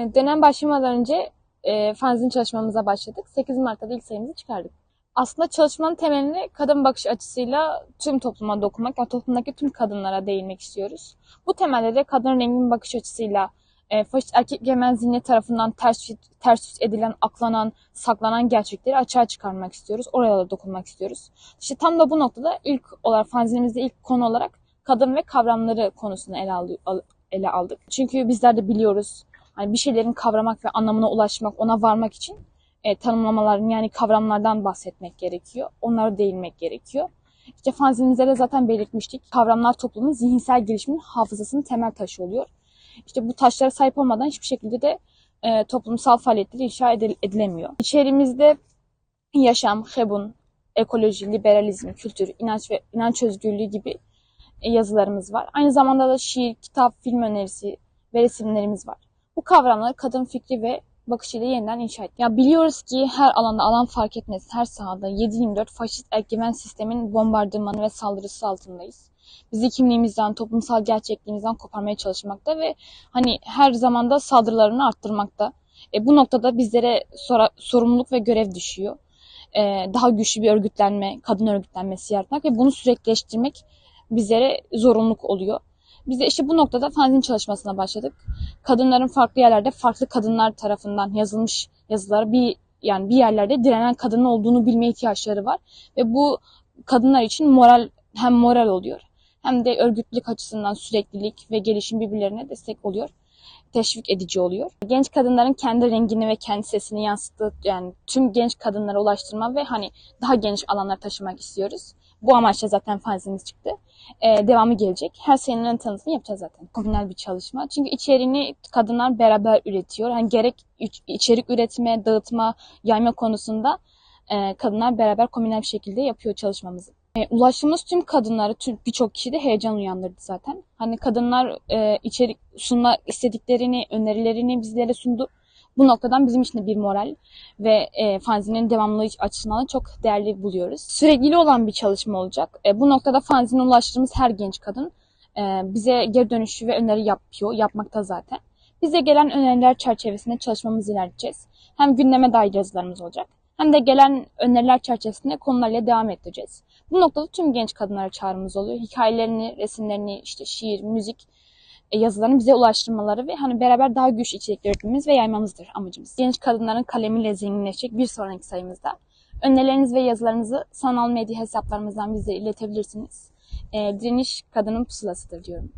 Dönem başlamadan önce e, fanzin çalışmamıza başladık. 8 Mart'ta da ilk sayımızı çıkardık. Aslında çalışmanın temelini kadın bakış açısıyla tüm topluma dokunmak, yani toplumdaki tüm kadınlara değinmek istiyoruz. Bu temelde de kadın rengin bakış açısıyla e, faşist erkek egemen zihniyet tarafından ters, ters edilen, aklanan, saklanan gerçekleri açığa çıkarmak istiyoruz. Oraya da dokunmak istiyoruz. İşte tam da bu noktada ilk olarak fanzinimizde ilk konu olarak kadın ve kavramları konusunu ele, al- ele aldık. Çünkü bizler de biliyoruz hani bir şeylerin kavramak ve anlamına ulaşmak, ona varmak için e, tanımlamaların yani kavramlardan bahsetmek gerekiyor. Onlara değinmek gerekiyor. İşte fanzinimizde de zaten belirtmiştik. Kavramlar toplumun zihinsel gelişimin hafızasının temel taşı oluyor. İşte bu taşlara sahip olmadan hiçbir şekilde de e, toplumsal faaliyetleri inşa edil- edilemiyor. İçerimizde yaşam, hebun, ekoloji, liberalizm, kültür, inanç ve inanç özgürlüğü gibi e, yazılarımız var. Aynı zamanda da şiir, kitap, film önerisi ve resimlerimiz var. Bu kavramları kadın fikri ve bakışıyla yeniden inşa ettik. Ya biliyoruz ki her alanda alan fark etmez, her sahada 7-24 faşist egemen sistemin bombardımanı ve saldırısı altındayız. Bizi kimliğimizden, toplumsal gerçekliğimizden koparmaya çalışmakta ve hani her zamanda saldırılarını arttırmakta. E, bu noktada bizlere sora- sorumluluk ve görev düşüyor. E, daha güçlü bir örgütlenme, kadın örgütlenmesi yaratmak ve bunu sürekleştirmek bizlere zorunluluk oluyor. Biz de işte bu noktada fanzin çalışmasına başladık. Kadınların farklı yerlerde farklı kadınlar tarafından yazılmış yazıları bir yani bir yerlerde direnen kadının olduğunu bilme ihtiyaçları var ve bu kadınlar için moral hem moral oluyor hem de örgütlülük açısından süreklilik ve gelişim birbirlerine destek oluyor. Teşvik edici oluyor. Genç kadınların kendi rengini ve kendi sesini yansıttığı yani tüm genç kadınlara ulaştırma ve hani daha geniş alanlara taşımak istiyoruz. Bu amaçla zaten fanzimiz çıktı. Ee, devamı gelecek. Her senenin tanıtımını yapacağız zaten. Komünel bir çalışma. Çünkü içeriğini kadınlar beraber üretiyor. Yani gerek iç- içerik üretme, dağıtma, yayma konusunda e, kadınlar beraber komünel bir şekilde yapıyor çalışmamızı. E, ulaştığımız tüm kadınları, tüm birçok kişi de heyecan uyandırdı zaten. Hani kadınlar e, içerik sunmak istediklerini, önerilerini bizlere sundu. Bu noktadan bizim için de bir moral ve e, fanzinin devamlılığı açısından da çok değerli buluyoruz. Sürekli olan bir çalışma olacak. E, bu noktada fanzine ulaştığımız her genç kadın e, bize geri dönüşü ve öneri yapıyor, yapmakta zaten. Bize gelen öneriler çerçevesinde çalışmamızı ilerleteceğiz. Hem gündeme dair yazılarımız olacak hem de gelen öneriler çerçevesinde konularla devam edeceğiz. Bu noktada tüm genç kadınlara çağrımız oluyor. Hikayelerini, resimlerini, işte şiir, müzik yazılarını bize ulaştırmaları ve hani beraber daha güçlü içerikler üretmemiz ve yaymamızdır amacımız. Genç kadınların kalemiyle zenginleşecek bir sonraki sayımızda. Önerileriniz ve yazılarınızı sanal medya hesaplarımızdan bize iletebilirsiniz. E, direniş kadının pusulasıdır diyorum.